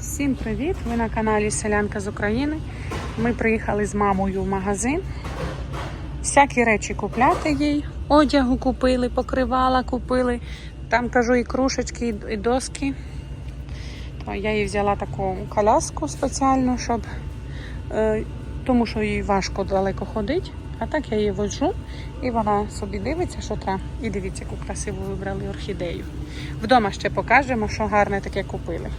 Всім привіт! Ви на каналі Селянка з України. Ми приїхали з мамою в магазин. Всякі речі купляти їй. Одягу купили, покривала купили. Там кажу і кружечки, і- доски. То я їй взяла таку коляску спеціальну, щоб е, тому що їй важко далеко ходити. А так я її воджу і вона собі дивиться, що треба. І дивіться, яку красиву вибрали орхідею. Вдома ще покажемо, що гарне таке купили.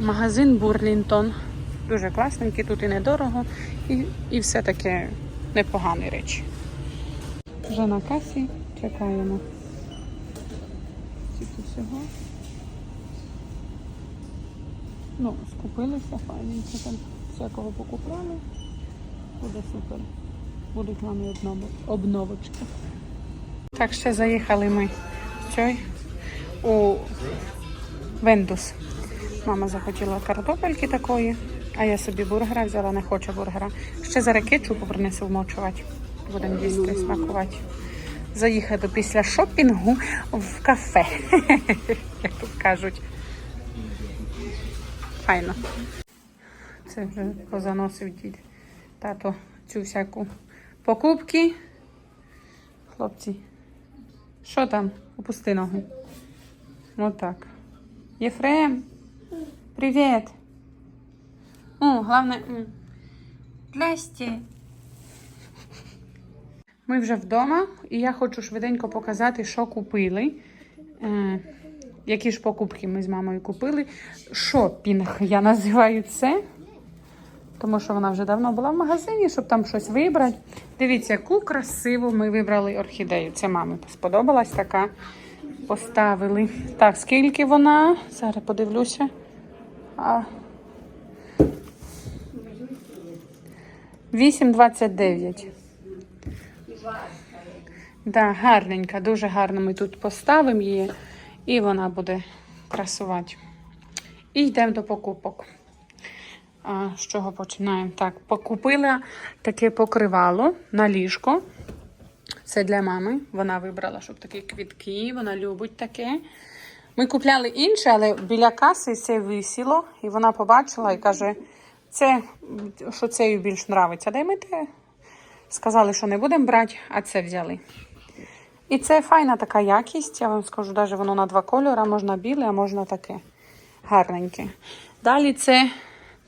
Магазин Бурлінтон. Дуже класненький, тут і недорого, і, і все таке непогані речі. Вже на касі чекаємо. Скільки всього. Ну, скупилися, файненько там всякого покупляли. Буде супер. Будуть вам і обновочки. Так, ще заїхали ми в цей у Вендус. Мама захотіла картопельки такої, а я собі бургера взяла, не хочу бургера. Ще зараз кетчупу принесу вмочувати. Будемо їсти, смакувати. Заїхати після шопінгу в кафе, як тут кажуть. Файно. Це вже позаносив дід. Тато цю всяку покупки. Хлопці, що там? Опусти ногу. Отак. Єфрем, привіт. О, головне. м, Здрасте. Ми вже вдома, і я хочу швиденько показати, що купили. Е, які ж покупки ми з мамою купили. Шопінг я називаю це. Тому що вона вже давно була в магазині, щоб там щось вибрати. Дивіться, яку красиву ми вибрали орхідею. Це мамі сподобалась така. Поставили. Так, скільки вона? Зараз подивлюся. А... 8,29. Да, гарненька, дуже гарно ми тут поставимо її, і вона буде красувати. І йдемо до покупок. А, з чого починаємо? Так, покупила таке покривало на ліжко. Це для мами. Вона вибрала, щоб такі квітки, вона любить таке. Ми купляли інше, але біля каси це висіло, і вона побачила і каже, це, що це їй більш подобається. Дай ми те. Сказали, що не будемо брати, а це взяли. І це файна така якість. Я вам скажу, навіть воно на два кольори, можна біле, а можна таке гарненьке. Далі це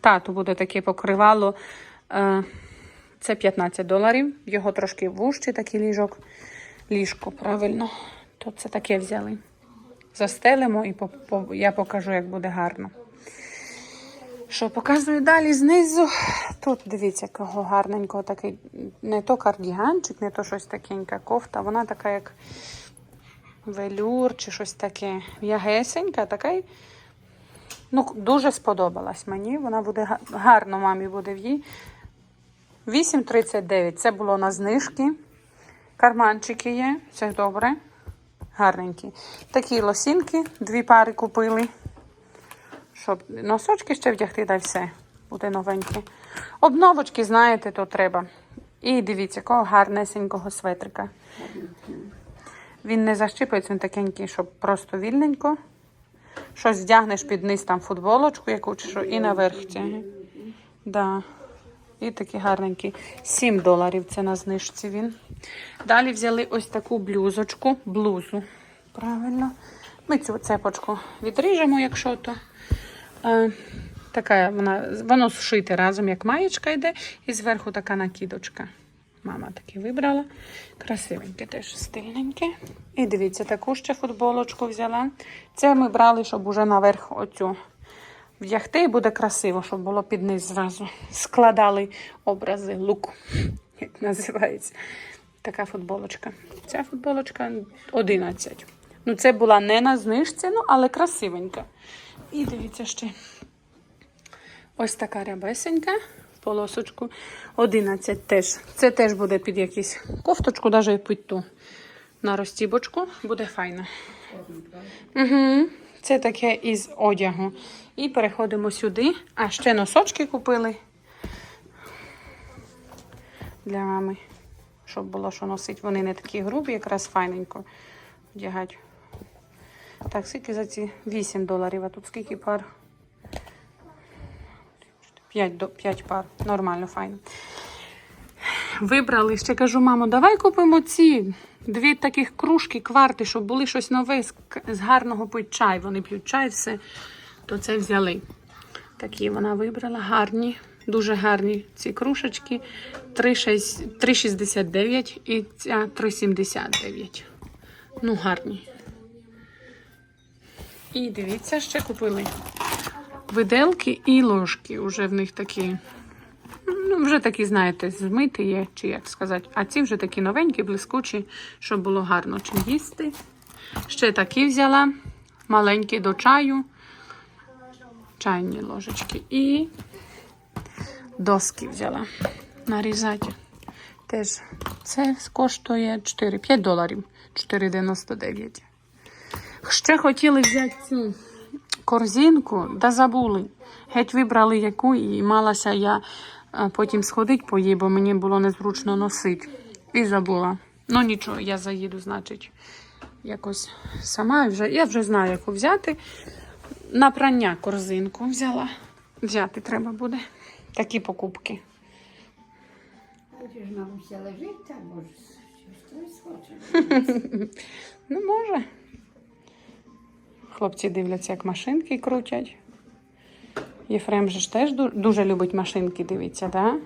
тату буде таке покривало. е, Це 15 доларів. Його трошки вужчий такий ліжок. Ліжко, правильно. То це таке взяли. Застелимо і по, по, я покажу, як буде гарно. Що показую далі знизу. Тут дивіться, якого гарненького такий, не то кардіганчик, не то щось такеньке кофта. Вона така, як велюр чи щось таке. М'ягесенька, така. Ну, дуже сподобалась мені. Вона буде гарно мамі буде в їй. 8,39. Це було на знижки. Карманчики є, це добре. Гарненькі. Такі лосінки, дві пари купили. Щоб носочки ще вдягти, й все. Буде новеньке. Обновочки, знаєте, то треба. І дивіться, якого гарнесенького светрика. Він не защипується, він такенький, щоб просто вільненько. Щось вдягнеш під низ там футболочку, яку чи що, і наверх тяги. Да. І такий гарненький. 7 доларів це на знижці він. Далі взяли ось таку блюзочку, блузу. Правильно. Ми цю цепочку відріжемо, якщо то. Е, така вона, воно зшите разом, як маєчка йде, і зверху така накидочка. Мама таке вибрала. Красивеньке, теж стильненьке. І дивіться, таку ще футболочку взяла. Це ми брали, щоб уже наверх оцю вдягти, і буде красиво, щоб було під низ зразу. Складали образи лук, як називається. Така футболочка. Ця футболочка 11. Ну, це була не на знижці, ну, але красивенька. І дивіться ще. Ось така рябесенька полосочку. 11 теж. Це теж буде під якусь кофточку, навіть під ту на розтібочку. Буде файно. Угу. Це таке із одягу. І переходимо сюди. А ще носочки купили для мами. Щоб було що носити. Вони не такі грубі, якраз файненько вдягати. Так, скільки за ці 8 доларів, а тут скільки пар? 5, до, 5 пар. Нормально, файно. Вибрали, ще кажу, мамо, давай купимо ці дві таких кружки, кварти, щоб були щось нове з, гарного пить чай. Вони п'ють чай, все, то це взяли. Такі вона вибрала, гарні, дуже гарні ці кружечки. 3,69 і ця 3,79. Ну, гарні. І дивіться, ще купили виделки і ложки. Уже в них такі. Ну, вже такі, знаєте, змиті є, чи як сказати. А ці вже такі новенькі, блискучі, щоб було гарно чим їсти. Ще такі взяла, маленькі до чаю, чайні ложечки. І доски взяла нарізати. Теж це коштує 4, 5 доларів, 4,99. Ще хотіли взяти цю корзинку, да забули. Геть вибрали яку і малася я а, потім сходити по їй, бо мені було незручно носити. І забула. Ну нічого, я заїду, значить, якось сама. Вже, я вже знаю, яку взяти. На прання корзинку взяла. Взяти треба буде. Такі покупки. Хочеш, мамуся, лежить там, може, щось хоче. Ну, може. Хлопці дивляться, як машинки крутять. Єфрем же ж теж дуже любить машинки, дивіться? Да?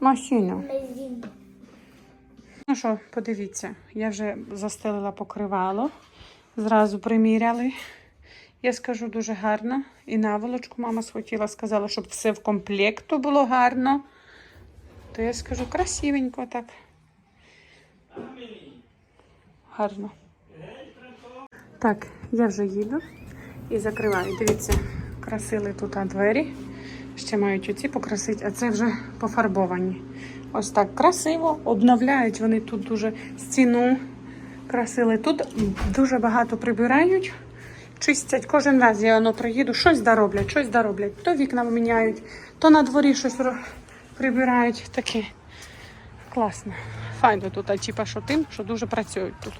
Машину. Ну що, подивіться, я вже застелила покривало, зразу приміряли. Я скажу дуже гарно. І наволочку мама схотіла, сказала, щоб все в комплекту було гарно. То я скажу красивенько так. Гарно. Так, я вже їду і закриваю. Дивіться, красили тут двері. Ще мають оці покрасити, а це вже пофарбовані. Ось так красиво. Обновляють вони тут дуже стіну. Красили. Тут дуже багато прибирають, чистять. Кожен раз я воно приїду, щось дороблять, щось дороблять. То вікна міняють, то на дворі щось прибирають. Таке класно. Файно тут, а типа що тим, що дуже працюють тут.